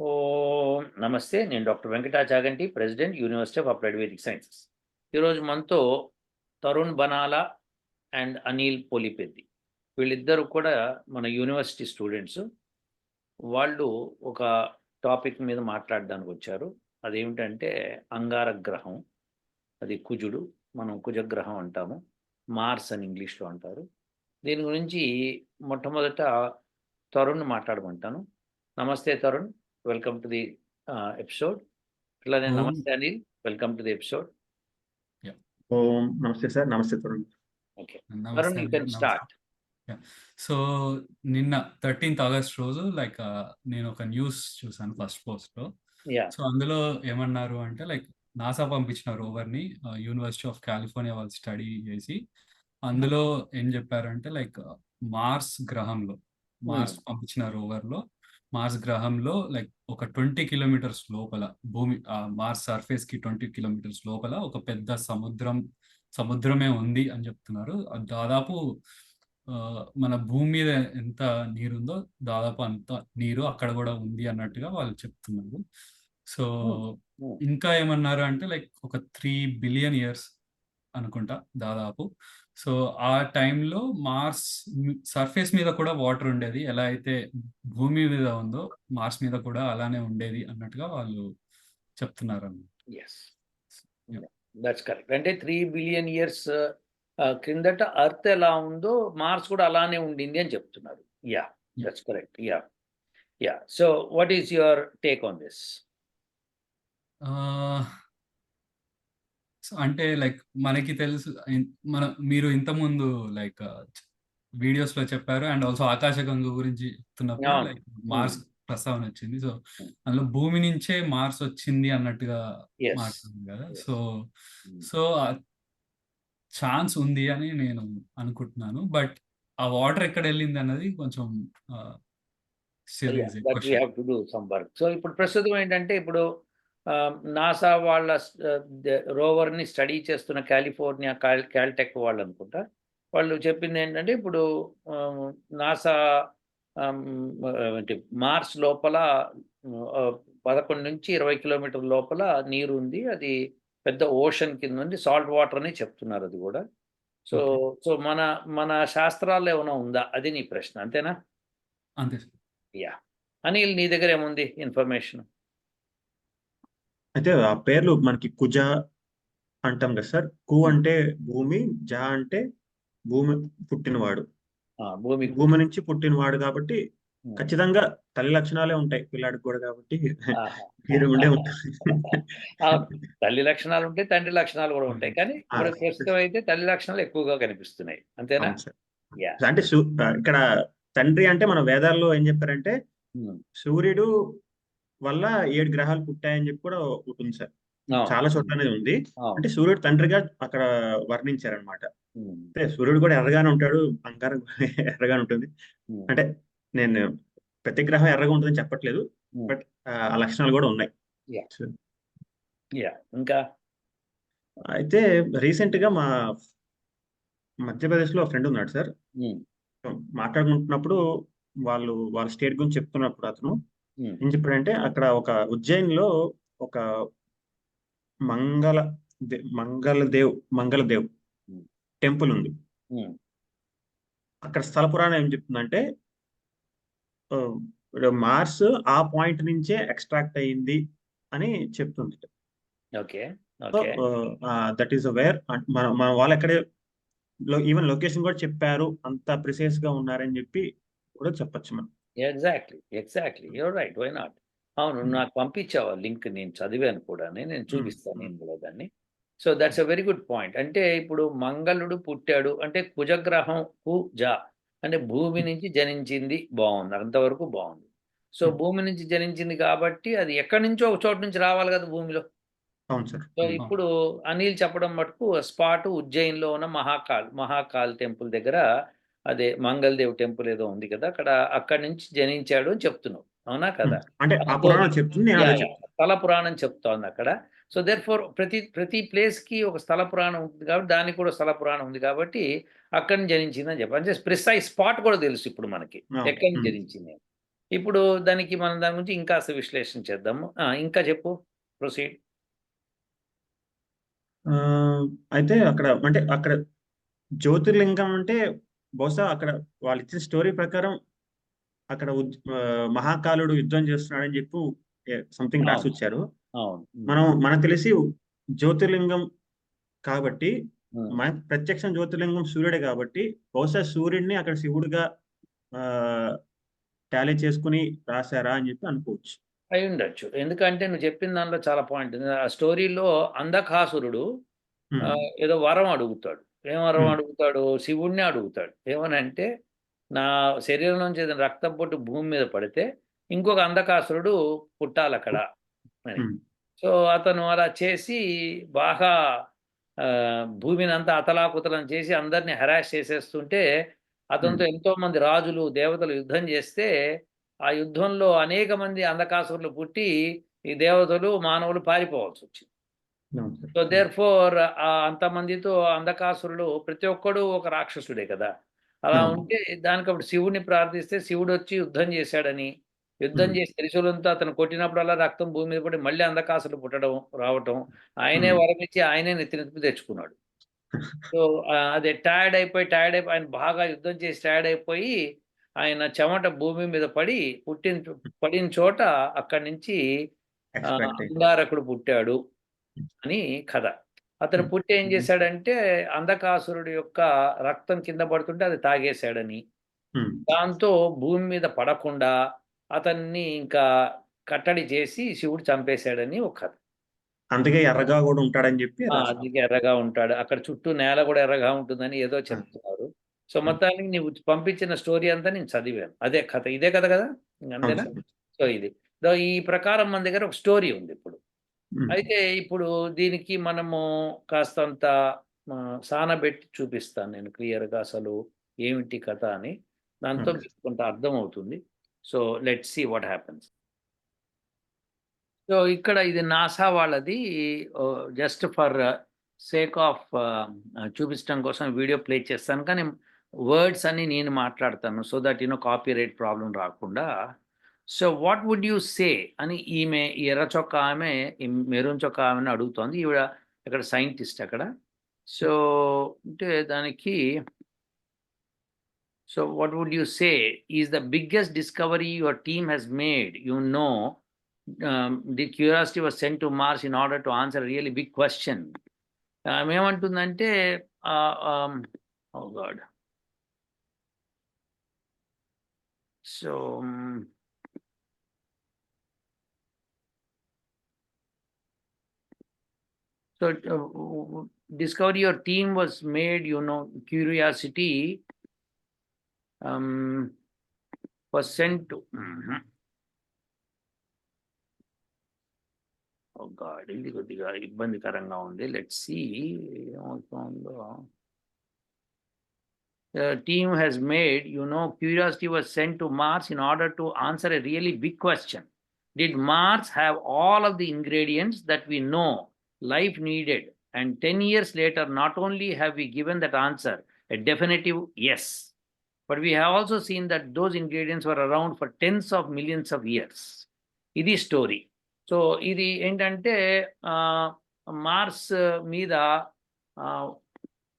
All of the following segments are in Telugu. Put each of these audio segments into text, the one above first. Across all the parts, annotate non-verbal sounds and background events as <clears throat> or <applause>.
ఓం నమస్తే నేను doctor Venkata Chaganti president university of applied Vedic sciences. ఈరోజు మనతో తరుణ్ బనాలా అండ్ అనిల్ పోలిపెద్ది. వీళ్ళిద్దరు కూడా మన యూనివర్సిటీ స్టూడెంట్స్. వాళ్ళు ఒక టాపిక్ మీద మాట్లాడడానికి వచ్చారు. అదేమిటంటే అంగార గ్రహం అది కుజుడు మనం కుజగ్రహం అంటాము. మార్స్ అని ఇంగ్లీష్లో అంటారు. దీని గురించి మొట్టమొదట తరుణ్ మాట్లాడమంటాను. నమస్తే Tarun. Welcome to the episode ఇట్లానే. నమస్తే Anil welcome to the episode ఓం. నమస్తే సార్. నమస్తే Tarun okay Tarun you can. Start so నిన్న థర్టీన్త్ ఆగస్ట్ రోజు లైక్ నేను ఒక న్యూస్ చూసాను ఫస్ట్ పోస్ట్లో. సో అందులో ఏమన్నారు అంటే లైక్ నాసా పంపించిన రోవర్ని యూనివర్సిటీ ఆఫ్ కాలిఫోర్నియా వాళ్ళు స్టడీ చేసి అందులో ఏం చెప్పారంటే లైక్ మార్స్ గ్రహంలో మార్స్ పంపించిన రోవర్లో మార్స్ గ్రహంలో లైక్ ఒక ట్వంటీ కిలోమీటర్స్ లోపల భూమి మార్స్ సర్ఫేస్కి ట్వంటీ కిలోమీటర్స్ లోపల ఒక పెద్ద సముద్రం సముద్రమే ఉంది అని చెప్తున్నారు. దాదాపు మన భూమి మీద ఎంత నీరు ఉందో దాదాపు అంత నీరు అక్కడ కూడా ఉంది అన్నట్టుగా వాళ్ళు చెప్తున్నారు. So Hmm. ఇంకా ఏమన్నారు అంటే లైక్ ఒక త్రీ బిలియన్ ఇయర్స్ అనుకుంటా దాదాపు. సో ఆ టైంలో మార్స్ సర్ఫేస్ మీద కూడా వాటర్ ఉండేది. ఎలా అయితే భూమి మీద ఉందో మార్స్ మీద కూడా అలానే ఉండేది అన్నట్టుగా వాళ్ళు చెప్తున్నారు. దట్స్ కరెక్ట్ అంటే త్రీ బిలియన్ ఇయర్స్ క్రిందట అర్త్ ఎలా ఉందో మార్స్ కూడా అలానే ఉండింది అని చెప్తున్నారు. Yeah. That's correct yeah yeah so what is your take on this అంటే లైక్ మనకి తెలుసు మన మీరు ఇంతకుముందు లైక్ వీడియోస్లో చెప్పారు. అండ్ ఆల్సో ఆకాశగంగ గురించి చెప్తున్నప్పుడు. లైక్ మార్స్ ప్రస్తావన వచ్చింది. సో అందులో భూమి నుంచే మార్స్ వచ్చింది అన్నట్టుగా మాట్లాడింది కదా. సో సో ఛాన్స్ ఉంది అని నేను అనుకుంటున్నాను. బట్ ఆ వాటర్ ఎక్కడ వెళ్ళింది అన్నది కొంచెం సో ఇప్పుడు ప్రస్తుతం ఏంటంటే ఇప్పుడు నాసా వాళ్ళ రోవర్ని స్టడీ చేస్తున్న కాలిఫోర్నియా కాల్ క్యాల్టెక్ వాళ్ళు అనుకుంటా. వాళ్ళు చెప్పింది ఏంటంటే ఇప్పుడు నాసా మార్స్ లోపల పదకొండు నుంచి ఇరవై కిలోమీటర్ల లోపల నీరు ఉంది. అది పెద్ద ఓషన్ కింద ఉంది. సాల్ట్ వాటర్ అని చెప్తున్నారు అది కూడా. సో సో మన మన శాస్త్రాల్లో ఏమైనా ఉందా? అది నీ ప్రశ్న. అంతేనా? అంతే యా. అనిల్ నీ దగ్గర ఏముంది ఇన్ఫర్మేషన్? అయితే ఆ పేర్లు మనకి కుజ అంటాం కదా సార్కు అంటే భూమి జ అంటే భూమి పుట్టినవాడు భూమి భూమి నుంచి పుట్టినవాడు కాబట్టి ఉమ్. ఖచ్చితంగా తల్లి లక్షణాలే ఉంటాయి పిల్లాడికి కూడా కాబట్టి ఆహా. మీరు ఉండే అవును. తల్లి లక్షణాలు ఉంటాయి తండ్రి లక్షణాలు కూడా ఉంటాయి కానీ ఇప్పుడు. ప్రస్తుతం అయితే తల్లి లక్షణాలు ఎక్కువగా కనిపిస్తున్నాయి అంతేనా అవును సార్ యా అంటే సు- ఇక్కడ తండ్రి అంటే మన వేదాల్లో ఏం చెప్పారంటే ఉమ్. సూర్యుడు వల్ల ఏడు గ్రహాలు పుట్టాయని చెప్పి కూడా ఉంటుంది సార్. చాలా చోట్ల అనేది ఉంది. అంటే సూర్యుడు తండ్రిగా అక్కడ వర్ణించారనమాట. అంటే సూర్యుడు కూడా ఎర్రగానే ఉంటాడు అంగారం ఎర్రగానే ఉంటుంది. అంటే నేను ప్రతి గ్రహం ఎర్రగా ఉంటుందని చెప్పట్లేదు. బట్ ఆ లక్షణాలు కూడా ఉన్నాయి ఇంకా అయితే రీసెంట్గా మా మధ్యప్రదేశ్లో ఫ్రెండ్ ఉన్నాడు సార్. మాట్లాడుకుంటున్నప్పుడు వాళ్ళు వాళ్ళ స్టేట్ గురించి చెప్తున్నప్పుడు అతను. ఏం చెప్పాడంటే అక్కడ ఒక ఉజ్జయిన్లో ఒక మంగళ మంగళదేవ్ మంగళదేవ్. టెంపుల్ ఉంది. అక్కడ స్థల పురాణం ఏం చెప్తుందంటే మార్స్ ఆ పాయింట్ నుంచే ఎక్స్ట్రాక్ట్ అయ్యింది అని చెప్తుంది ఓకే దట్ ఈస్ వేర్ మన మన వాళ్ళు ఎక్కడే ఈవెన్ లొకేషన్ కూడా చెప్పారు అంత ప్రిసైజ్గా ఉన్నారని చెప్పి కూడా చెప్పొచ్చు మనం. Exactly exactly your right why not అవును Hmm. నాకు పంపించావా లింక్ నేను చదివాను కూడా నేను చూపిస్తాను Hmm. నేను కూడా దాన్ని. So that's a very good point అంటే ఇప్పుడు మంగళుడు పుట్టాడు. అంటే కుజగ్రహం కు జ. అంటే భూమి నుంచి జనించింది. బాగుంది. అంతవరకు బాగుంది. So Hmm. భూమి నుంచి జనించింది కాబట్టి అది ఎక్కడి నుంచో ఒక చోటు నుంచి రావాలి కదా భూమిలో. So Hmm. ఇప్పుడు అనిల్ చెప్పడం మటుకు స్పాట్ ఉజ్జయిన్లో ఉన్న మహాకాల్ మహాకాల్ టెంపుల్ దగ్గర అదే మంగళదేవ్ టెంపుల్ ఏదో ఉంది కదా అక్కడ అక్కడి నుంచి జనించాడు అని చెప్తున్నావు. అవునా కదా? అంటే స్థల పురాణం చెప్తోంది అక్కడ. సో దేర్ ఫోర్ ప్రతి ప్రతి ప్లేస్కి ఒక స్థల పురాణం ఉంటుంది కాబట్టి దానికి కూడా స్థల పురాణం ఉంది కాబట్టి అక్కడి నుంచి జనించిందని చెప్పి అంటే ప్రిసైజ్ స్పాట్ కూడా తెలుసు ఇప్పుడు మనకి. ఎక్కడి నుంచి. జనించింది. ఇప్పుడు దానికి మనం దాని గురించి ఇంకాస్త విశ్లేషణ చేద్దాము ఇంకా చెప్పు. ప్రొసీడ్ అయితే అక్కడ అంటే అక్కడ జ్యోతిర్లింగం అంటే బహుశా అక్కడ వాళ్ళు ఇచ్చిన స్టోరీ ప్రకారం అక్కడ మహాకాలుడు యుద్ధం చేస్తున్నాడని చెప్పి సంథింగ్ రాసి. వచ్చారు. మనం మనకు తెలిసి జ్యోతిర్లింగం కాబట్టి. మన ప్రత్యక్షం జ్యోతిర్లింగం సూర్యుడే కాబట్టి బహుశా సూర్యుడిని అక్కడ శివుడిగా ఆ టాలీ చేసుకుని రాశారా అని చెప్పి అనుకోవచ్చు. అయి ఉండొచ్చు. ఎందుకంటే నువ్వు చెప్పిన దానిలో చాలా పాయింట్ ఉంది. ఆ స్టోరీలో అంధకాసురుడు ఏదో వరం అడుగుతాడు. ఏం వరం Hmm. అడుగుతాడు శివుణ్ణి అడుగుతాడు ఏమనంటే నా శరీరం నుంచి ఏదైనా రక్తం పొట్టు భూమి మీద పడితే ఇంకొక అంధకాసురుడు పుట్టాలి అక్కడ అని సో అతను అలా చేసి బాగా భూమిని అంతా అతలాకుతలం చేసి అందరిని హెరాస్ చేసేస్తుంటే అతనితో ఎంతో మంది రాజులు దేవతలు యుద్ధం చేస్తే ఆ యుద్ధంలో అనేక మంది అంధకాసురులు పుట్టి ఈ దేవతలు మానవులు పారిపోవాల్సి వచ్చింది. సో దేర్ ఫోర్ అంతమందితో అంధకాసురులు ప్రతి ఒక్కడు ఒక రాక్షసుడే కదా అలా Hmm. ఉంటే దానికి అప్పుడు శివుడిని ప్రార్థిస్తే శివుడు వచ్చి యుద్ధం చేశాడని యుద్ధం Hmm. చేసి త్రిశూలంతో అతను కొట్టినప్పుడల్లా రక్తం భూమి మీద పడి మళ్ళీ అంధకాసులు పుట్టడం రావటం ఆయనే Hmm. వరం ఇచ్చి ఆయనే నెత్తి నెత్తి తెచ్చుకున్నాడు సో ఆ, అదే టైర్డ్ అయిపోయి టైర్డ్ అయిపోయి ఆయన బాగా యుద్ధం చేసి టైర్డ్ అయిపోయి ఆయన చెమట భూమి మీద పడి పుట్టిన పడిన చోట అక్కడి నుంచి ఆ. అంగారకుడు పుట్టాడు అని కథ. అతను. పుట్టి ఏం చేశాడంటే అంధకాసురుడు యొక్క రక్తం కింద పడుతుంటే అది తాగేశాడని. దాంతో భూమి మీద పడకుండా అతన్ని ఇంకా కట్టడి చేసి శివుడు చంపేశాడని ఒక కథ. అందుకే ఎర్రగా కూడా ఉంటాడని చెప్పి. అందుకే ఎర్రగా ఉంటాడు. అక్కడ చుట్టూ నేల కూడా ఎర్రగా ఉంటుందని ఏదో చెప్తున్నారు. సో మొత్తానికి నీవు పంపించిన స్టోరీ అంతా నేను చదివాను. అదే కథ. ఇదే కథ కదా? అంతేనా. సో ఇది. ఈ ప్రకారం మన దగ్గర ఒక స్టోరీ ఉంది ఇప్పుడు. అయితే ఇప్పుడు దీనికి మనము కాస్తంత సానబెట్టి చూపిస్తాను నేను క్లియర్గా అసలు ఏమిటి కథ అని. దాంతో కొంత అర్థం అవుతుంది so let see what happens. So ఇక్కడ ఇది నాసా వాళ్ళది. జస్ట్ ఫర్ సేక్ ఆఫ్ చూపించడం కోసం వీడియో ప్లే చేస్తాను. కానీ వర్డ్స్ అన్ని నేను మాట్లాడతాను. So that you know copyright problem రాకుండా so what would you say అని ఈమె ఎర్ర చొక్క ఆమె మెరూన్ చొక్క ఆమెను అడుగుతోంది. ఈవిడ ఇక్కడ సైంటిస్ట్ అక్కడ. సో అంటే దానికి so what would you say is the biggest discovery your team has made you know the Curiosity was sent to Mars in order to answer really big question ఆమె ఏమంటుందంటే God so um, oh So, uh, discovery your team was made, you know, curiosity um, was sent to. Mhm. Oh God, ఇది కొద్దిగా ఇబ్బందికరంగా ఉంది లెట్ సి ఏమవుతుందో The team has made, you know, curiosity was sent to Mars in order to answer a really big question. Did Mars have all of the ingredients that we know life needed? And 10 years later, not only have we given that answer, a definitive yes, but we have also seen that those ingredients were around for tens of millions of years. ఇది స్టోరీ సో ఇది ఏంటంటే మార్స్ మీద ఆ,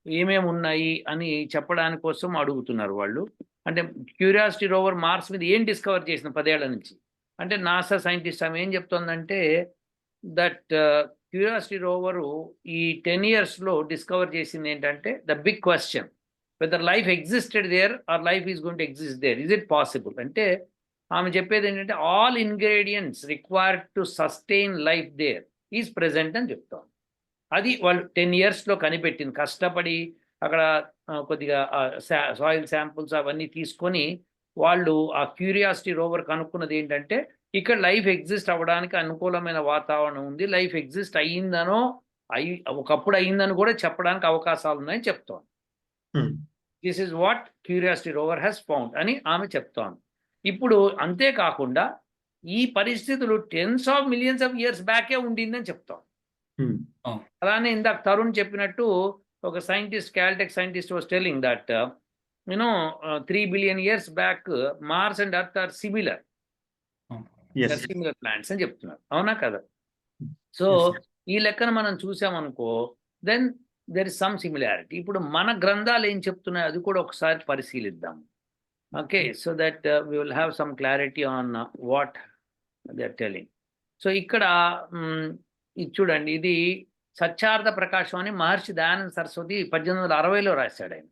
ఏమేమి ఉన్నాయి అని చెప్పడానికి కోసం అడుగుతున్నారు వాళ్ళు అంటే క్యూరియాసిటీ రోవర్ మార్స్ మీద ఏం డిస్కవర్ చేసిన పదేళ్ళ నుంచి అంటే నాసా సైంటిస్ట్ ఆమె ఏం చెప్తోందంటే దట్ క్యూరియాసిటీ రోవరు ఈ టెన్ ఇయర్స్లో డిస్కవర్ చేసింది ఏంటంటే the big question whether life existed there or life is going to exist there is it possible? అంటే ఆమె చెప్పేది ఏంటంటే all ingredients required to sustain life there is present అని చెప్తాం. అది వాళ్ళు టెన్ ఇయర్స్లో కనిపెట్టింది కష్టపడి అక్కడ కొద్దిగా సాయిల్ శాంపుల్స్ అవన్నీ తీసుకొని వాళ్ళు ఆ క్యూరియాసిటీ రోవర్ కనుక్కున్నది ఏంటంటే ఇక్కడ లైఫ్ ఎగ్జిస్ట్ అవ్వడానికి అనుకూలమైన వాతావరణం ఉంది. లైఫ్ ఎగ్జిస్ట్ అయ్యిందనో అయి ఒకప్పుడు అయ్యిందని కూడా చెప్పడానికి అవకాశాలు ఉన్నాయని చెప్తాం ఉమ్, this is what Curiosity rover has found అని ఆమె చెప్తోంది. ఇప్పుడు అంతేకాకుండా ఈ పరిస్థితులు tens of millions of years బ్యాకే ఉండిందని చెప్తాం ఉమ్, అలానే ఇందాక తరుణ్ చెప్పినట్టు ఒక scientist Caltech scientist was telling that you know three billion years back Mars and Earth are similar similar plants అని చెప్తున్నారు. అవునా కదా? సో ఈ లెక్కన మనం చూసామనుకో then there is some similarity ఇప్పుడు మన గ్రంథాలు ఏం చెప్తున్నాయి అది కూడా ఒకసారి పరిశీలిద్దాం. Okay so that we will have some clarity on what they are telling so ఇక్కడ ఇది చూడండి ఇది సత్యార్థ ప్రకాశం అని మహర్షి దయానంద సరస్వతి పద్దెనిమిది వందల అరవైలో రాశాడు ఆయన.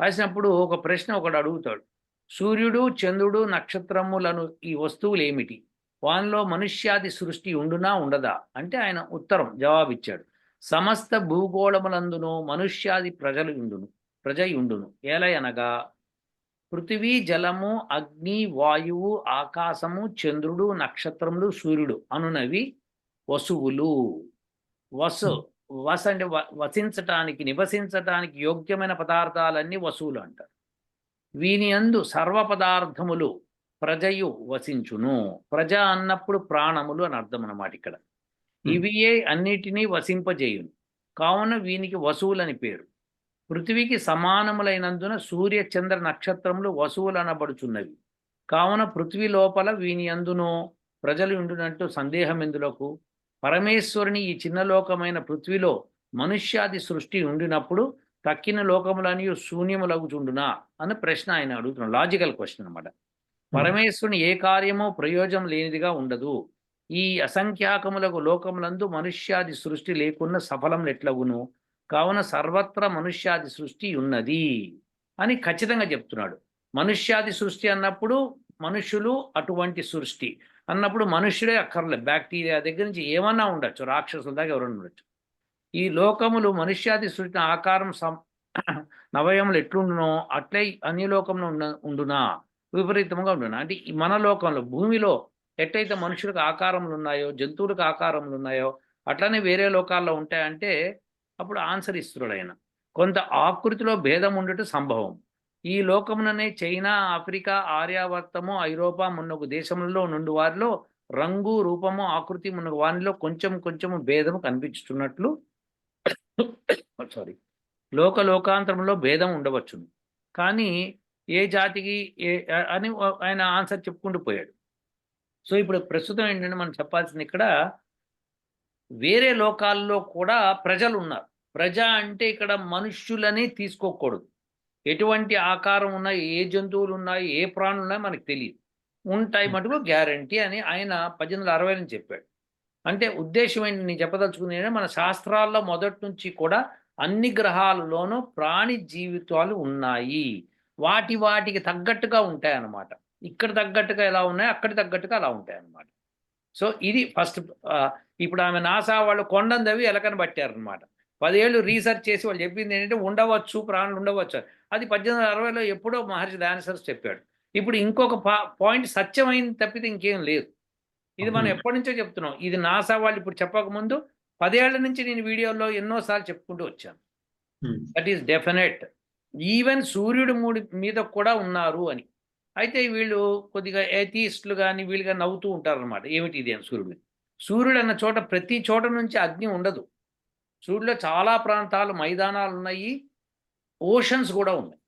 రాసినప్పుడు ఒక ప్రశ్న ఒకడు అడుగుతాడు. సూర్యుడు చంద్రుడు నక్షత్రములను ఈ వస్తువులు ఏమిటి? వానిలో మనుష్యాది సృష్టి ఉండునా ఉండదా? అంటే ఆయన ఉత్తరం జవాబిచ్చాడు. సమస్త భూగోళములందును మనుష్యాది ప్రజలు ఉండును ప్రజ ఉండును. ఏలయనగా పృథివీ జలము అగ్ని వాయువు ఆకాశము చంద్రుడు నక్షత్రములు సూర్యుడు అనునవి వసువులు. వసు వస అంటే వసించటానికి నివసించటానికి యోగ్యమైన పదార్థాలన్నీ వసువులు అంటారు. వీని అందు సర్వ పదార్థములు ప్రజయు వసించును. ప్రజ అన్నప్పుడు ప్రాణములు అని అర్థం అన్నమాట ఇక్కడ. ఇవియే అన్నిటినీ వసింపజేయును. కావున వీనికి వసువులని పేరు. పృథివీకి సమానములైనందున సూర్య చంద్ర నక్షత్రములు వసువులు అనబడుచున్నవి. కావున పృథ్వీ లోపల వీని అందును ప్రజలు ఉండునట్టు సందేహం ఎందులకు? పరమేశ్వరుని ఈ చిన్న లోకమైన పృథ్వీలో మనుష్యాది సృష్టి ఉండినప్పుడు తక్కిన లోకములని శూన్యములగుచుండునా? అన్న ప్రశ్న ఆయన అడుగుతున్నాడు. లాజికల్ క్వశ్చన్ అన్నమాట. పరమేశ్వరుని ఏ కార్యమో ప్రయోజనం లేనిదిగా ఉండదు. ఈ అసంఖ్యాకములకు లోకములందు మనుష్యాది సృష్టి లేకున్న సఫలములు ఎట్లగును? కావున సర్వత్ర మనుష్యాది సృష్టి ఉన్నది అని ఖచ్చితంగా చెప్తున్నాడు. మనుష్యాది సృష్టి అన్నప్పుడు మనుషులు అటువంటి సృష్టి. అన్నప్పుడు మనుష్యుడే అక్కర్లేదు బ్యాక్టీరియా దగ్గర నుంచి ఏమన్నా ఉండొచ్చు. రాక్షసుల దాకా ఎవరన్నా ఉండొచ్చు. ఈ లోకములు మనుష్యాది సృష్టి ఆకారం సం <clears throat> నవయములు ఎట్లుండునో అట్లే అన్ని లోకంలో ఉండునా? విపరీతంగా ఉంటుంది అంటే ఈ మన లోకంలో భూమిలో ఎట్టయితే మనుషులకు ఆకారములు ఉన్నాయో జంతువులకు ఆకారములు ఉన్నాయో అట్లనే వేరే లోకాల్లో ఉంటాయంటే అప్పుడు ఆన్సర్ ఇస్తున్నాడు ఆయన కొంత ఆకృతిలో భేదం ఉండటం సంభవం. ఈ లోకముననే చైనా ఆఫ్రికా ఆర్యావర్తము ఐరోపా మున్నగు దేశములలో నుండి వారిలో రంగు రూపము ఆకృతి మున్నగు వారిలో కొంచెం కొంచెం భేదము కనిపించుతున్నట్లు <coughs> సారీ లోక లోకాంతరంలో భేదం ఉండవచ్చును. కానీ ఏ జాతికి ఏ అని ఆయన ఆన్సర్ చెప్పుకుంటూ పోయాడు. సో ఇప్పుడు ప్రస్తుతం ఏంటంటే మనం చెప్పాల్సింది ఇక్కడ వేరే లోకాల్లో కూడా ప్రజలు ఉన్నారు ప్రజ అంటే ఇక్కడ మనుష్యులని తీసుకోకూడదు. ఎటువంటి ఆకారం ఉన్నాయి ఏ జంతువులు ఉన్నాయి ఏ ప్రాణులు ఉన్నాయి మనకు తెలియదు. ఉంటాయి మటుకు గ్యారంటీ అని ఆయన పద్దెనిమిది వందల అరవై నుంచి చెప్పాడు. అంటే ఉద్దేశం ఏంటి నేను చెప్పదలుచుకుంది ఏంటంటే మన శాస్త్రాల్లో మొదటి నుంచి కూడా అన్ని గ్రహాలలోనూ ప్రాణి జీవితాలు ఉన్నాయి. వాటి వాటికి తగ్గట్టుగా ఉంటాయి అన్నమాట ఇక్కడ తగ్గట్టుగా ఎలా ఉన్నాయి? అక్కడ తగ్గట్టుగా అలా ఉంటాయి అన్నమాట సో ఇది ఫస్ట్ ఇప్పుడు ఆమె నాసా వాళ్ళు కొండను తవ్వి ఎలకని పట్టారనమాట పదేళ్ళు రీసెర్చ్ చేసి వాళ్ళు చెప్పింది ఏంటంటే ఉండవచ్చు ప్రాణులు ఉండవచ్చు. అది పద్దెనిమిది వందల అరవైలో ఎప్పుడో మహర్షి దానిసర్స్ చెప్పాడు. ఇప్పుడు ఇంకొక పాయింట్ సత్యమైంది తప్పితే ఇంకేం లేదు. ఇది మనం. ఎప్పటి నుంచో చెప్తున్నాం. ఇది నాసా వాళ్ళు ఇప్పుడు చెప్పకముందు పదేళ్ళ నుంచి నేను వీడియోలో ఎన్నోసార్లు చెప్పుకుంటూ వచ్చాను. That is definite. ఈవెన్ సూర్యుడు మూడి మీద కూడా ఉన్నారు అని. అయితే వీళ్ళు కొద్దిగా ఏథీస్టులు కానీ వీళ్ళు కానీ నవ్వుతూ ఉంటారు అనమాట ఏమిటి ఇది అని సూర్యుడు. సూర్యుడు అన్న చోట ప్రతి చోట నుంచి అగ్ని ఉండదు. సూర్యుడిలో చాలా ప్రాంతాలు మైదానాలు ఉన్నాయి. ఓషన్స్ కూడా ఉన్నాయి.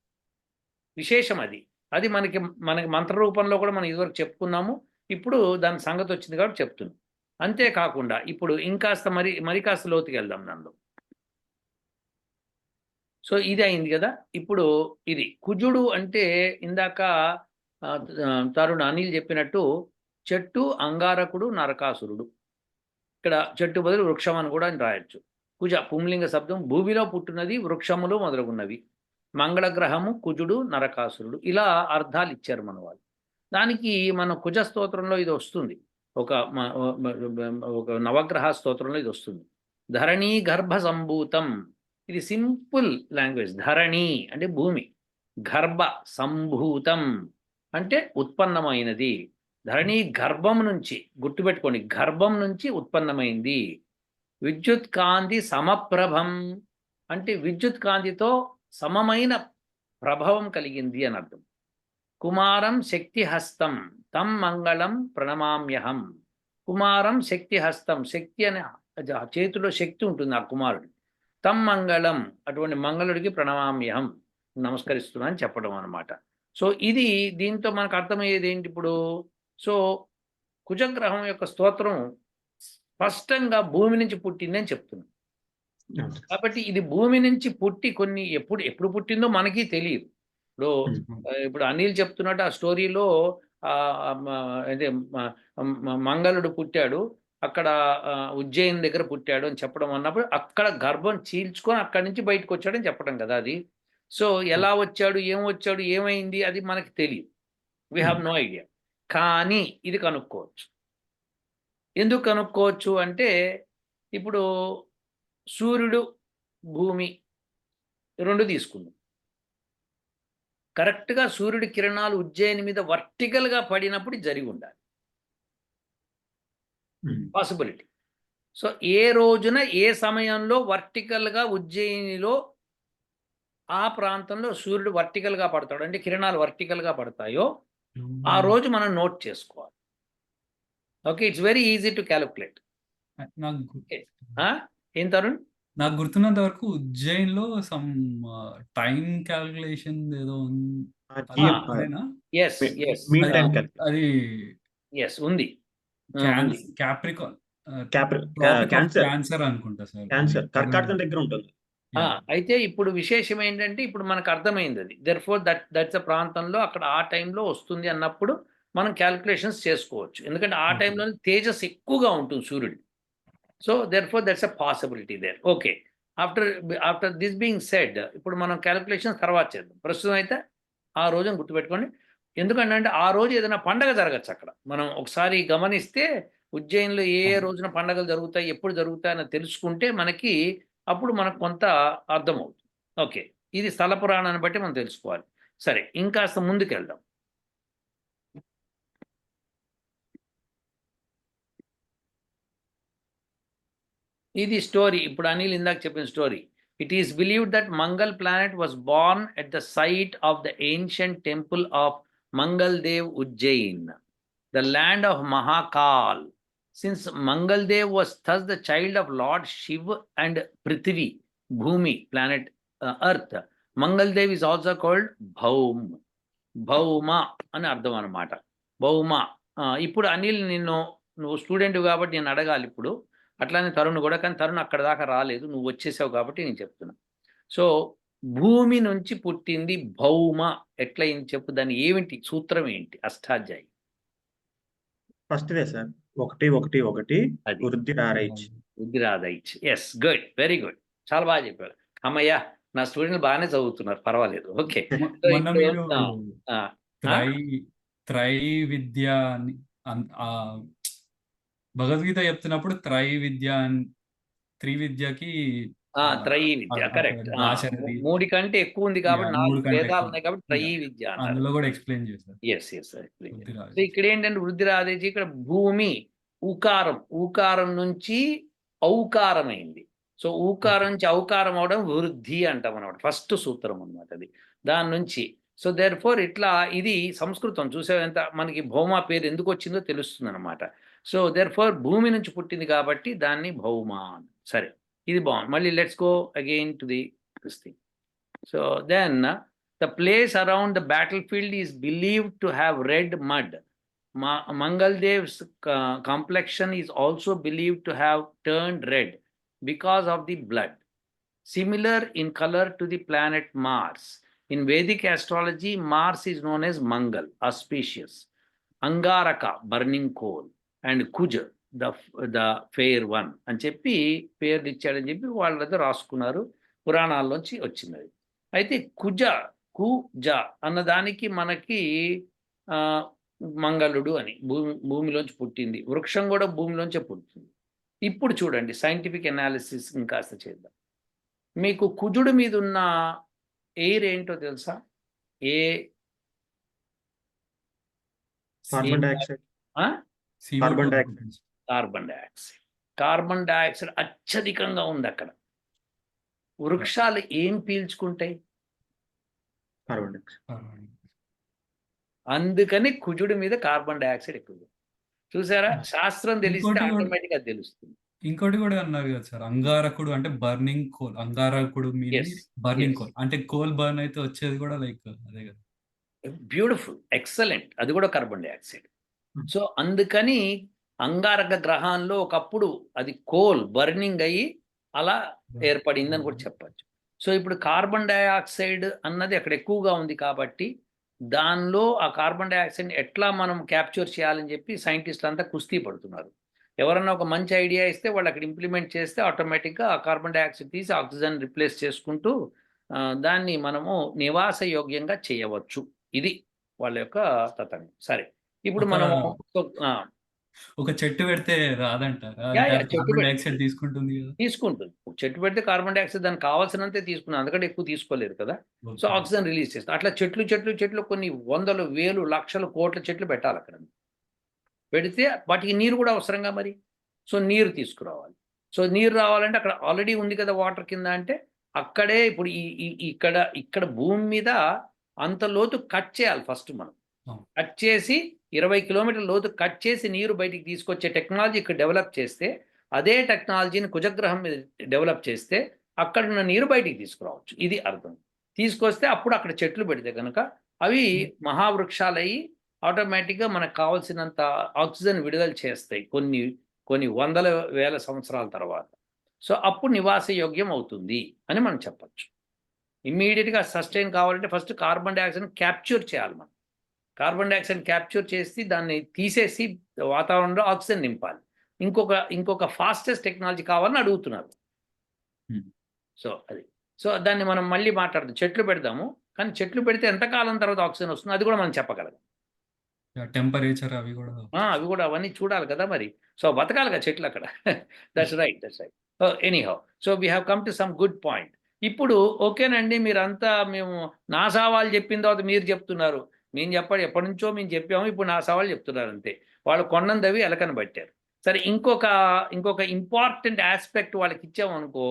విశేషం అది. అది మనకి మనకి మంత్ర రూపంలో కూడా మనం ఇదివరకు చెప్పుకున్నాము. ఇప్పుడు దాని సంగతి వచ్చింది కాబట్టి చెప్తున్నాం. అంతేకాకుండా ఇప్పుడు ఇంకాస్త మరి మరి కాస్త లోతుకి వెళ్దాం దానిలో. సో ఇది అయింది కదా. ఇప్పుడు ఇది కుజుడు అంటే ఇందాక ఆ, తరుణ్ అనిల్ చెప్పినట్టు చెట్టు అంగారకుడు నరకాసురుడు. ఇక్కడ చెట్టు బదులు వృక్షం అని కూడా రాయొచ్చు. కుజ పుంలింగ శబ్దం భూమిలో పుట్టినది వృక్షములు మొదలగున్నవి. మంగళగ్రహము కుజుడు నరకాసురుడు. ఇలా అర్థాలు ఇచ్చారు మన వాళ్ళు. దానికి మన కుజ స్తోత్రంలో ఇది వస్తుంది. ఒక ఒక నవగ్రహ స్తోత్రంలో ఇది వస్తుంది. ధరణీ గర్భ సంభూతం. ఇది సింపుల్ లాంగ్వేజ్. ధరణి అంటే భూమి. గర్భ సంభూతం అంటే ఉత్పన్నమైనది. ధరణి గర్భం నుంచి గుర్తుపెట్టుకోండి గర్భం నుంచి ఉత్పన్నమైంది. విద్యుత్ కాంతి సమప్రభం అంటే విద్యుత్ కాంతితో సమమైన ప్రభావం కలిగింది అని అర్థం. కుమారం శక్తి హస్తం తం మంగళం ప్రణమామ్యహం. కుమారం శక్తి హస్తం శక్తి అనే చేతిలో శక్తి ఉంటుంది ఆ కుమారుడు తం మంగళం అటువంటి మంగళుడికి ప్రణమామ్యహం నమస్కరిస్తున్నా అని చెప్పడం అనమాట సో ఇది దీంతో మనకు అర్థమయ్యేది ఏంటి ఇప్పుడు? సో కుజగ్రహం యొక్క స్తోత్రం స్పష్టంగా భూమి నుంచి పుట్టిందని సార్. కాబట్టి ఇది భూమి నుంచి పుట్టి కొన్ని ఎప్పుడు ఎప్పుడు పుట్టిందో మనకి తెలియదు. ఇప్పుడు ఇప్పుడు అనిల్ చెప్తున్నట్టు ఆ స్టోరీలో మ- మంగళుడు పుట్టాడు. అక్కడ ఉజ్జయిని దగ్గర పుట్టాడు అని చెప్పడం అన్నప్పుడు అక్కడ గర్భం చీల్చుకొని అక్కడి నుంచి బయటకు వచ్చాడని చెప్పడం కదా అది. సో ఎలా వచ్చాడు ఏం వచ్చాడు ఏమైంది అది మనకి తెలియదు. వీ హ్యావ్ నో ఐడియా కానీ ఇది కనుక్కోవచ్చు. ఎందుకు కనుక్కోవచ్చు అంటే ఇప్పుడు సూర్యుడు భూమి రెండు తీసుకుందాం. కరెక్ట్గా సూర్యుడి కిరణాలు ఉజ్జయిని మీద వర్టికల్గా పడినప్పుడు జరిగి ఉండాలి. పాసిబిలిటీ సో ఏ రోజున ఏ సమయంలో వర్టికల్గా ఉజ్జయినిలో ఆ ప్రాంతంలో సూర్యుడు వర్టికల్గా పడతాడు అంటే కిరణాలు వర్టికల్గా పడతాయో ఆ రోజు మనం నోట్ చేసుకోవాలి. Okay it's very easy to calculate ఏం తరుణ్? నాకు గుర్తున్నంత వరకు ఉజ్జయిన్లో సమ్ టైం క్యాల్కులేషన్ ఏదో అది ఎస్ ఉంది. క్యాప్రికాన్ క్యాప్రి క్యాన్సర్. క్యాన్సర్ అనుకుంటా సార్. క్యాన్సర్. కర్కాటకం దగ్గర ఉంటుంది. ఆ, అయితే ఇప్పుడు విశేషం ఏంటంటే ఇప్పుడు మనకు అర్థమైంది అది. Therefore that that's a ప్రాంతంలో అక్కడ ఆ టైంలో వస్తుంది అన్నప్పుడు మనం క్యాల్కులేషన్స్ చేసుకోవచ్చు. ఎందుకంటే ఆ. టైంలో తేజస్ ఎక్కువగా ఉంటుంది సూర్యుడు. So therefore that's a possibility there okay after after this being said ఇప్పుడు మనం క్యాల్కులేషన్స్ తర్వాత చేద్దాం. ప్రస్తుతం అయితే ఆ రోజును గుర్తుపెట్టుకోండి. ఎందుకంటే ఆ రోజు ఏదైనా పండగ జరగచ్చు అక్కడ. మనం ఒకసారి గమనిస్తే ఉజ్జయిన్లో ఏ. రోజున పండగలు జరుగుతాయి ఎప్పుడు జరుగుతాయని తెలుసుకుంటే మనకి అప్పుడు మనకు కొంత అర్థమవుతుంది. ఓకే. ఇది స్థల పురాణాన్ని బట్టి మనం తెలుసుకోవాలి. సరే ఇంకాస్త ముందుకెళ్దాం. ఇది స్టోరీ. ఇప్పుడు అనిల్ ఇందాక చెప్పిన story. It is believed that Mangal planet was born at the site of the ancient temple of Mangal Dev Ujjain the land of Mahakal since Mangal Dev was thus the child of Lord Shiv and Prithvi, Bhumi, planet uh, Earth. Mangaldev is also called Bhaum Bhauma అని అర్థం అనమాట భౌమ ఇప్పుడు అనిల్ నిన్ను నువ్వు స్టూడెంట్ కాబట్టి నేను అడగాలి ఇప్పుడు. అట్లానే తరుణ్ కూడా కానీ తరుణ్ అక్కడ దాకా రాలేదు. నువ్వు వచ్చేసావు కాబట్టి నేను చెప్తున్నా. సో భూమి నుంచి పుట్టింది భౌమ. ఎట్లయింది చెప్పు దాని ఏమిటి సూత్రం ఏంటి? అష్టాధ్యాయి. First sir. ఒకటి ఒకటి ఒకటి. ఎస్ గుడ్ వెరీ గుడ్ చాలా బాగా చెప్పారు. అమ్మయ్య నా స్టూడెంట్లు బాగానే చదువుతున్నారు. పర్వాలేదు. ఓకే త్రై విద్య భగవద్గీత చెప్తున్నప్పుడు త్రై విద్య అని త్రి విద్యకి ఆ, ఆ, త్రయీ విద్య కరెక్ట్. మూడి కంటే ఎక్కువ ఉంది కాబట్టి నాలుగు ఎక్కువ. ఉన్నాయి కాబట్టి త్రయీ విద్య అంటారు అందులో కూడా ఎక్స్ప్లెయిన్ చేశారు. ఎస్. సో ఇక్కడ ఏంటంటే వృద్ధి రాదేసి ఇక్కడ భూమి ఊకారం. ఊకారం నుంచి ఔకారం అయింది సో ఊకారం నుంచి ఔకారం అవడం వృద్ధి అంటాం అనమాట ఫస్ట్ సూత్రం అనమాట అది. దాని నుంచి. సో దేర్ ఫోర్ ఇట్లా ఇది సంస్కృతం. చూసావు ఎంత మనకి భౌమ పేరు ఎందుకు వచ్చిందో తెలుస్తుంది అనమాట సో దేర్ ఫోర్ భూమి నుంచి పుట్టింది కాబట్టి దాన్ని భౌమ. సరే. Iribon. Mali, let's go again to the this thing. So then uh, the place around the battlefield is believed to have red mud. Ma uh, complexion is also believed to have turned red because of the blood, similar in color to the planet Mars. In Vedic astrology, Mars is known as Mangal, auspicious, Angaraka, burning coal, and Kuja, the, the fair one. అని చెప్పి పేర్లు ఇచ్చాడని చెప్పి వాళ్ళతో రాసుకున్నారు పురాణాల్లోంచి వచ్చింది అది అయితే కుజ కుజ అన్నదానికి మనకి ఆ, మంగళుడు అని భూమి భూమిలోంచి పుట్టింది వృక్షం కూడా భూమిలోంచే పుట్టింది ఇప్పుడు చూడండి సైంటిఫిక్ అనాలిసిస్ ఇంకాస్త చేద్దాం మీకు కుజుడు మీద ఉన్న ఎయిర్ ఏంటో తెలుసా ఏ కార్బన్ డైఆక్సైడ్ ఆ? CO2 carbon dioxide. Carbon dioxide carbon dioxide అత్యధికంగా ఉంది అక్కడ. వృక్షాలు ఏం పీల్చుకుంటాయి? కార్బన్ డైఆక్సైడ్ అందుకని కుజుడి మీద కార్బన్ డైఆక్సైడ్ ఎక్కువ చూసారా? శాస్త్రం తెలిస్తే ఆటోమేటిక్గా తెలుస్తుంది. ఇంకోటి కూడా అన్నారు కదా సార్ అంగారకుడు అంటే బర్నింగ్ కోల్ అంగారకుడు బర్నింగ్. కోల్. అంటే కోల్ బర్న్ అయితే వచ్చేది కూడా లైక్ అదే కదా. Beautiful excellent. అది కూడా కార్బన్ డైఆక్సైడ్ Hmm. సో అందుకని అంగారక గ్రహాల్లో ఒకప్పుడు అది కోల్ బర్నింగ్ అయ్యి అలా ఏర్పడిందని కూడా చెప్పచ్చు. సో ఇప్పుడు కార్బన్ డయాక్సైడ్ అన్నది అక్కడ ఎక్కువగా ఉంది కాబట్టి దానిలో ఆ కార్బన్ డయాక్సైడ్ ఎట్లా మనం క్యాప్చర్ చేయాలని చెప్పి సైంటిస్టులు అంతా కుస్తీ పడుతున్నారు. ఎవరన్నా ఒక మంచి ఐడియా ఇస్తే వాళ్ళు అక్కడ ఇంప్లిమెంట్ చేస్తే ఆటోమేటిక్గా ఆ కార్బన్ డయాక్సైడ్ తీసి ఆక్సిజన్ రిప్లేస్ చేసుకుంటూ దాన్ని మనము నివాస యోగ్యంగా చేయవచ్చు. ఇది వాళ్ళ యొక్క తతంగం. సరే ఇప్పుడు మనము ఒక చెట్టు పెడితే కార్బన్ డైఆక్సైడ్ తీసుకుంటుంది తీసుకుంటుంది. ఒక చెట్టు పెడితే కార్బన్ డయాక్సైడ్ దానికి కావాల్సినంతే తీసుకున్నాను అందుకంటే ఎక్కువ తీసుకోలేరు కదా. సో. ఆక్సిజన్ రిలీజ్ చేస్తాం. అట్లా చెట్లు చెట్లు చెట్లు కొన్ని వందలు వేలు లక్షలు కోట్ల చెట్లు పెట్టాలి అక్కడ. పెడితే వాటికి నీరు కూడా అవసరంగా మరి? సో నీరు తీసుకురావాలి. సో నీరు రావాలంటే అక్కడ ఆల్రెడీ ఉంది కదా వాటర్ కింద అంటే అక్కడే ఇప్పుడు ఈ ఇక్కడ ఇక్కడ భూమి మీద అంత లోతు కట్ చేయాలి ఫస్ట్ మనం. కట్ చేసి ఇరవై కిలోమీటర్ల లోతు కట్ చేసి నీరు బయటికి తీసుకొచ్చే టెక్నాలజీ ఇక్కడ డెవలప్ చేస్తే అదే టెక్నాలజీని కుజగ్రహం మీద డెవలప్ చేస్తే అక్కడ ఉన్న నీరు బయటికి తీసుకురావచ్చు. ఇది అర్థం. తీసుకొస్తే అప్పుడు అక్కడ చెట్లు పెడితే కనుక అవి మహావృక్షాలయ్యి ఆటోమేటిక్గా మనకు కావాల్సినంత ఆక్సిజన్ విడుదల చేస్తాయి కొన్ని కొన్ని వందల వేల సంవత్సరాల తర్వాత. సో అప్పుడు నివాస యోగ్యం అవుతుంది అని మనం చెప్పచ్చు. ఇమ్మీడియట్గా సస్టైన్ కావాలంటే ఫస్ట్ కార్బన్ డైఆక్సైడ్ క్యాప్చర్ చేయాలి మనం. కార్బన్ డైఆక్సైడ్ క్యాప్చర్ చేసి దాన్ని తీసేసి వాతావరణంలో ఆక్సిజన్ నింపాలి. ఇంకొక ఇంకొక ఫాస్టెస్ట్ టెక్నాలజీ కావాలని అడుగుతున్నారు. Hmm. సో అది. సో దాన్ని మనం మళ్ళీ మాట్లాడదాం. చెట్లు పెడదాము. కానీ చెట్లు పెడితే ఎంతకాలం తర్వాత ఆక్సిజన్ వస్తుంది అది కూడా మనం చెప్పగలం. టెంపరేచర్ అవి కూడా అవి కూడా అవన్నీ చూడాలి కదా మరి. సో బతకాలి కదా చెట్లు అక్కడ. That's right that's right anyhow so we have come to some good point ఇప్పుడు ఓకేనండి మీరంతా మేము నా సవాళ్ళు చెప్పిన తర్వాత మీరు చెప్తున్నారు. మేము చెప్పాడు ఎప్పటి నుంచో మేము చెప్పాము ఇప్పుడు నా సవాళ్ళు చెప్తున్నారు అంతే. వాళ్ళు కొన్నందవి ఎలకని పట్టారు. సరే ఇంకొక ఇంకొక ఇంపార్టెంట్ ఆస్పెక్ట్ వాళ్ళకి ఇచ్చాము అనుకో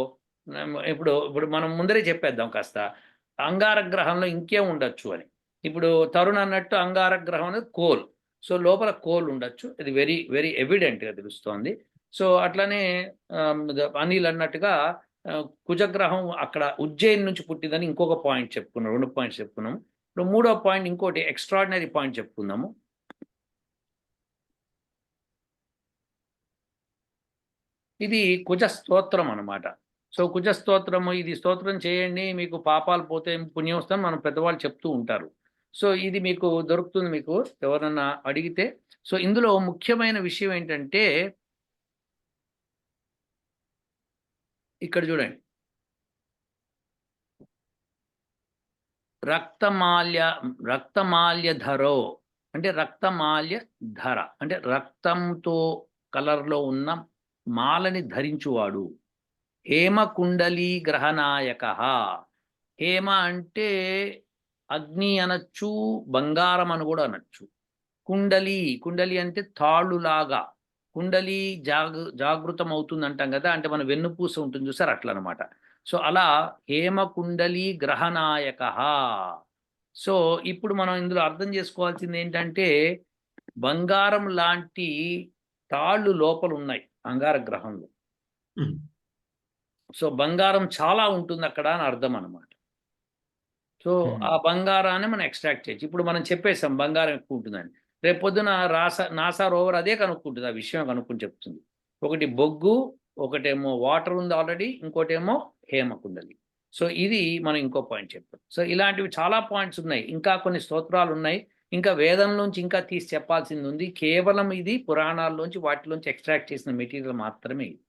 ఇప్పుడు ఇప్పుడు మనం ముందరే చెప్పేద్దాం కాస్త. అంగార గ్రహంలో ఇంకేం ఉండొచ్చు అని. ఇప్పుడు తరుణ్ అన్నట్టు అంగార గ్రహం అనేది కోల్. సో లోపల కోల్ ఉండొచ్చు. ఇది వెరీ వెరీ ఎవిడెంట్గా తెలుస్తోంది. సో అట్లనే అనిల్ అన్నట్టుగా కుజగ్రహం అక్కడ ఉజ్జయిన్ నుంచి పుట్టిందని ఇంకొక పాయింట్ చెప్పుకున్నాం రెండు పాయింట్స్ చెప్పుకున్నాం. ఇప్పుడు మూడో పాయింట్ ఇంకోటి ఎక్స్ట్రాడినరీ పాయింట్ చెప్పుకుందాము. ఇది కుజ స్తోత్రం అన్నమాట. సో కుజ స్తోత్రము ఇది స్తోత్రం చేయండి మీకు పాపాలు పోతే పుణ్యం వస్తాం మనం పెద్దవాళ్ళు చెప్తూ ఉంటారు. సో ఇది మీకు దొరుకుతుంది మీకు ఎవరన్నా అడిగితే. సో ఇందులో ముఖ్యమైన విషయం ఏంటంటే ఇక్కడ చూడండి. రక్తమాల్య రక్తమాల్య ధరో అంటే రక్తమాల్య ధర అంటే రక్తంతో కలర్లో ఉన్న మాలని ధరించువాడు. హేమ కుండలి గ్రహనాయక. హేమ అంటే అగ్ని అనొచ్చు బంగారం అని కూడా అనొచ్చు. కుండలి కుండలి అంటే తాళ్ళులాగా కుండలి జాగ జాగృతం అవుతుంది అంటాం కదా అంటే మన వెన్నుపూస ఉంటుంది చూసారు అట్లా అనమాట సో అలా హేమ కుండలి గ్రహనాయక. సో ఇప్పుడు మనం ఇందులో అర్థం చేసుకోవాల్సింది ఏంటంటే బంగారం లాంటి తాళ్ళు లోపల ఉన్నాయి అంగార గ్రహంలో. సో బంగారం చాలా ఉంటుంది అక్కడ అని అర్థం అనమాట సో. ఆ బంగారాన్ని మనం ఎక్స్ట్రాక్ట్ చేయొచ్చు. ఇప్పుడు మనం చెప్పేసాం బంగారం ఎక్కువ ఉంటుందని. రేపు పొద్దున రాసా నాసా రోవర్ అదే కనుక్కుంటుంది ఆ విషయం కనుక్కొని చెప్తుంది. ఒకటి బొగ్గు ఒకటేమో వాటర్ ఉంది ఆల్రెడీ ఇంకోటేమో హేమకుండలి. సో ఇది మనం ఇంకో పాయింట్ చెప్పాం సో ఇలాంటివి చాలా పాయింట్స్ ఉన్నాయి. ఇంకా కొన్ని స్తోత్రాలు ఉన్నాయి. ఇంకా వేదంలోంచి ఇంకా తీసి చెప్పాల్సింది ఉంది. కేవలం ఇది పురాణాల్లోంచి వాటిలోంచి ఎక్స్ట్రాక్ట్ చేసిన మెటీరియల్ మాత్రమే ఇది.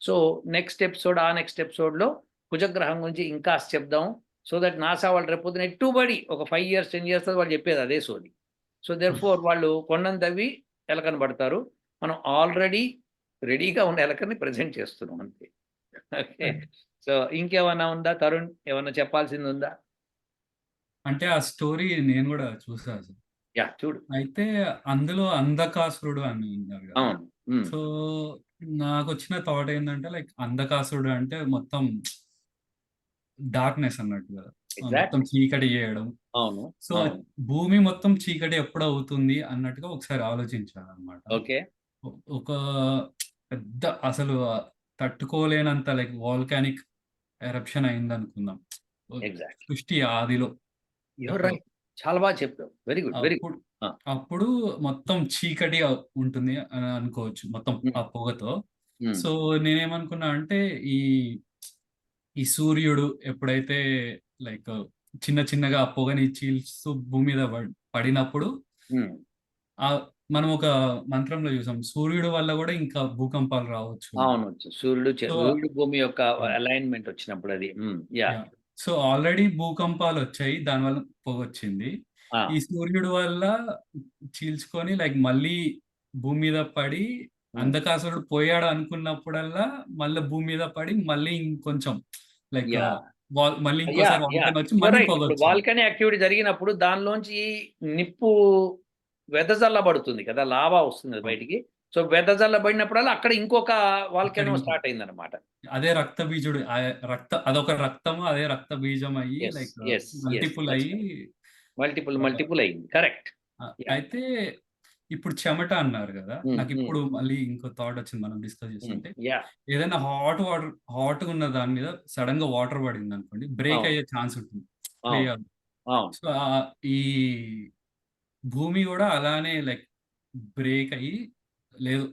సో నెక్స్ట్ ఎపిసోడ్ ఆ నెక్స్ట్ ఎపిసోడ్లో కుజగ్రహం గురించి ఇంకా చెప్దాం. సో దట్ నాసా వాళ్ళు రేపొద్దున ఎట్టుబడి ఒక ఫైవ్ ఇయర్స్ టెన్ ఇయర్స్ వాళ్ళు చెప్పేది అదే సోది. సో దెర్ ఫోర్ వాళ్ళు కొండను తవ్వి ఎలకని పడతారు. మనం ఆల్రెడీ రెడీగా ఉన్న ఎలకని ప్రజెంట్ చేస్తున్నాం అంతే. ఓకే. సో ఇంకేమన్నా ఉందా తరుణ్? ఏమన్నా చెప్పాల్సింది ఉందా? అంటే ఆ స్టోరీ నేను కూడా చూసా సార్. యా చూడు. అయితే అందులో అంధకాసురుడు అని ఉన్నారు అవును. సో నాకు వచ్చిన థాట్ ఏంటంటే లైక్ అంధకాసురుడు అంటే మొత్తం డార్క్నెస్ అన్నట్టు కదా. మొత్తం చీకటి చేయడం. అవును. సో. భూమి మొత్తం చీకటి ఎప్పుడు అవుతుంది అన్నట్టుగా ఒకసారి ఆలోచించాను అనమాట ఓకే. ఒక పెద్ద అసలు తట్టుకోలేనంత లైక్ వాల్కానిక్ ఎరప్షన్ అయింది అనుకుందాం సృష్టి ఆదిలో చాలా బాగా చెప్పావు వెరీ గుడ్ వెరీ గుడ్ అప్పుడు ఆ. మొత్తం చీకటి ఉంటుంది అని అనుకోవచ్చు. మొత్తం హ్మ్. ఆ పొగతో. హ్మ్. సో, నేనేమనుకున్నా అంటే ఈ ఈ సూర్యుడు ఎప్పుడైతే లైక్ చిన్న చిన్నగా ఆ పొగని చీల్స్తూ భూమి మీద పడ్ పడినప్పుడు హ్మ్. మనం ఒక మంత్రంలో చూసాం. సూర్యుడు వల్ల గూడా ఇంకా భూకంపాలు రావచ్చు. అవును. సూర్యుడు చ సో సూర్యుడు భూమి యొక్క. అలైన్‌మెంట్ వచ్చినప్పుడు అది. యాహ్! సో, ఆల్రెడీ భూకంపాలొచ్చాయి. దానివల్ల పొగొచ్చింది. ఆ! ఈ సూర్యుడు వల్ల చీల్చుకొని లైక్ మళ్ళీ భూమి మీద పడి హ్మ్. అంధకాసురుడు పోయాడు అనుకున్నప్పుడల్లా మళ్ళా భూమి మీద పడి మళ్ళీ ఇంకొంచెం లైక్ మళ్ళీ! ఇంకోసారి యాహ్! వాల్కనో వచ్చి యూర్ మళ్ళీ రైట్. ఇప్పుడు పొగొచ్చింది. వాల్కనీ యాక్టివిటీ జరిగినప్పుడు దానిలోంచి నిప్పు వెదజల్లబడుతుంది కదా! లావా వస్తుంది కదా. బయటికి. సో, వెదజల్లబడినప్పుడల్లా అక్కడ ఇంకొక వాల్కనో స్టార్ట్ అయిందన్నమాట. అదే రక్త బీజుడు రక్త అదొక రక్తము, అదే రక్త బీజం అయ్యి. మల్టిపుల్ అయ్యి. మల్టిపుల్, మల్టిపుల్ అయింది. కరెక్ట్. అయితే ఇప్పుడు చెమట అన్నారు గదా! హ్మ్. హ్మ్. నాకిప్పుడు మళ్ళీ ఇంకో థాట్ వచ్చింది మనం డిస్కస్ హ్మ్. చేస్తుంటే. ఏదైనా హాట్ వాటర్ హాట్‌గా ఉన్న దాని మీద సడెన్‌గా వాటర్ పడిందనుకోండి బ్రేక్ అవును. అయ్యే ఛాన్స్ ఉంటుంది. సో, ఆహ్, ఈ భూమి గూడా అలానే లైక్ బ్రేక్ అయ్యి లేదు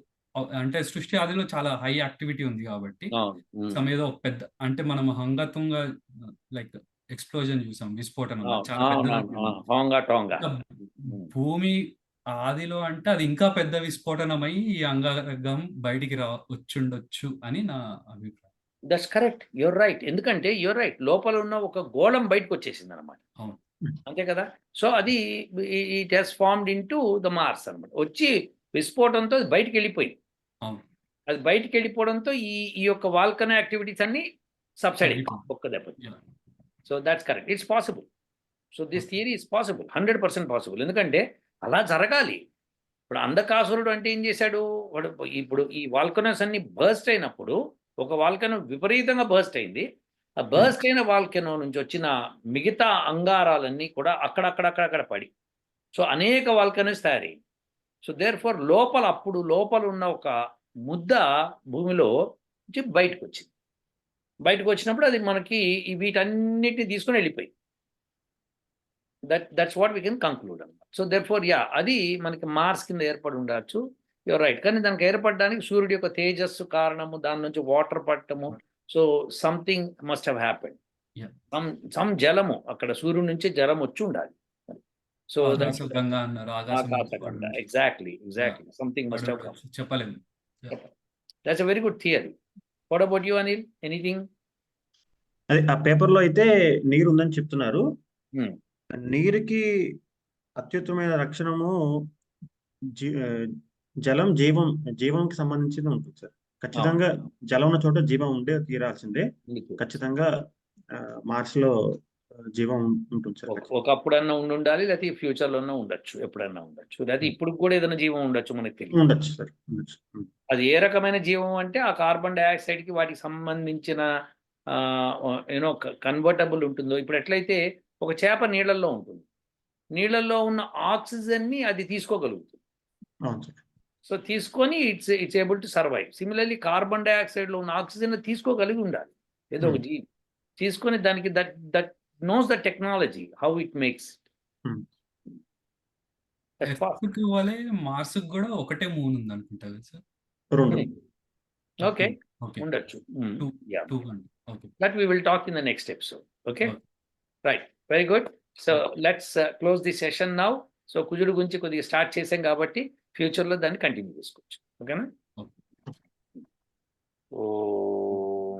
అంటే సృష్టి ఆదిలో చాలా హై యాక్టివిటీ ఉంది. సమ్ ఏదో పెద్ద అంటే మనం హంగతుంగ లైక్ ఎక్స్‌ప్లోజన్ చూసాం. విస్ఫోటనం. చాలా. భూమి ఆదిలో అంటే అది ఇంకా పెద్ద విస్ఫోటనమై ఈ అంగారకం బయటికి రా వచ్చుండొచ్చు అని నా అభిప్రాయం. That's correct. You're right. ఎందుకంటే యూర్ రైట్. లోపల ఉన్న ఒక గోళం బయటకొచ్చేసిందన్నమాట. అవును. అంతే కదా! సో, అది it has formed into the Mars అన్నమాట. వచ్చి విస్ఫోటంతో అది బయటికెళ్ళిపోయింది. అవును. అది బయటికెళ్ళిపోవడంతో ఈ ఈ యొక్క వాల్కనో యాక్టివిటీస్ అన్నీ సబ్సైడ్. ఒక్క దెబ్బకి. Yeah! So, that's correct. It's possible. So, this. Theory is possible. 100% possible. ఎందుకంటే అలా జరగాలి. ఇప్పుడు అంధకాసురుడు అంటే ఏం చేశాడు? వాడు ఇప్పుడు ఈ వాల్కనోస్ అన్నీ బర్స్ట్ అయినప్పుడు ఒక వాల్కనో విపరీతంగా బర్స్ట్ అయింది. ఆ. బర్స్ట్ అయిన వాల్కనో నుంచి వచ్చిన మిగతా అంగారాలన్నీ కూడా అక్కడక్కడక్కడక్కడ పడి సో, అనేక వాల్కనోస్ తయారయ్యాయి. సో, దేర్‌ఫోర్ లోపల అప్పుడు లోపల ఉన్న ఒక ముద్ద భూమిలో నుంచి బయటకొచ్చింది. బయటకొచ్చినప్పుడు అది మనకి వీటన్నిటిని తీసుకొని వెళ్ళిపోయింది. That that's what we can conclude అన్నమాట. So, therefore! అది మనకి మార్స్ కింద ఏర్పడి ఉండొచ్చు. You're right. కానీ దానికి ఏర్పడడానికి సూర్యుడి యొక్క తేజస్సు కారణము, దాని నుంచి water పడటము. So, something must have happened. Some some జలము అక్కడ సూర్యుడి నుంచి జలం వచ్చి ఉండాలి. So. Exactly. Exactly. Something must. పడుండొచ్చు. చెప్పలేము. That's a very good theory. What about you Anil? Anything? అదే ఆ పేపర్‌లో అయితే నీరు ఉందని చెప్తున్నారు. హ్మ్. నీరుకి అత్యుత్తమైన ఆహ్, జలం జీవం జీవంకి సంబంధించింది ఉంటుంది సార్. ఖచ్చితంగా జలం ఉన్న చోట జీవం ఉండే తీరాల్సిందే. ఖచ్చితంగా ఆహ్, మార్స్‌లో జీవం ఉంటుంది సార్. ఒకప్పుడన్నా ఉండుండాలి. లేకపోతే ఫ్యూచర్‌లోనో ఉండొచ్చు. ఎప్పుడన్నా ఉండొచ్చు. లేకపోతే ఇప్పుడు కూడా ఏదైనా జీవం ఉండొచ్చు మనకు తెలీదు. ఉండొచ్చు సార్. అది ఏ రకమైన జీవం అంటే ఆ కార్బన్ డయాక్సైడ్‌కి వాటికి సంబంధించిన యూనో క కన్వర్టబుల్ ఉంటుందో ఇప్పుడు ఎట్లయితే ఒక చేప నీళ్ళల్లో ఉంటుంది. నీళ్ళల్లో ఉన్న ఆక్సిజన్‌ని అది తీసుకోగలుగుతుంది. సో, తీసుకొని it's it's able to survive. Similarly carbon డయాక్సైడ్‌లో ఉన్న ఆక్సిజన్‌ని తీసుకోగలిగి ఉండాలి. ఏదో ఒక హ్మ్. జీవి. తీసుకొని దానికి that that knows the technology how it makes వలె మార్స్‌కి గూడా ఒకటే మూన్ ఉందనుకుంటా కదా సార్? 2 హ్మ్. ఓకే. ఉండొచ్చు. హ్మ్. 2, యాహ్! 2 అండి. Okay. That we will talk in the next episode. Okay? Okay. Right. Very good. So, okay. let's uh, close the session now. So, కుజుడు గురించి కొద్దిగా స్టార్ట్ చేసాం కాబట్టి ఫ్యూచర్లో దాన్ని కంటిన్యూ చేసుకోవచ్చు. ఓకేనా? ఓ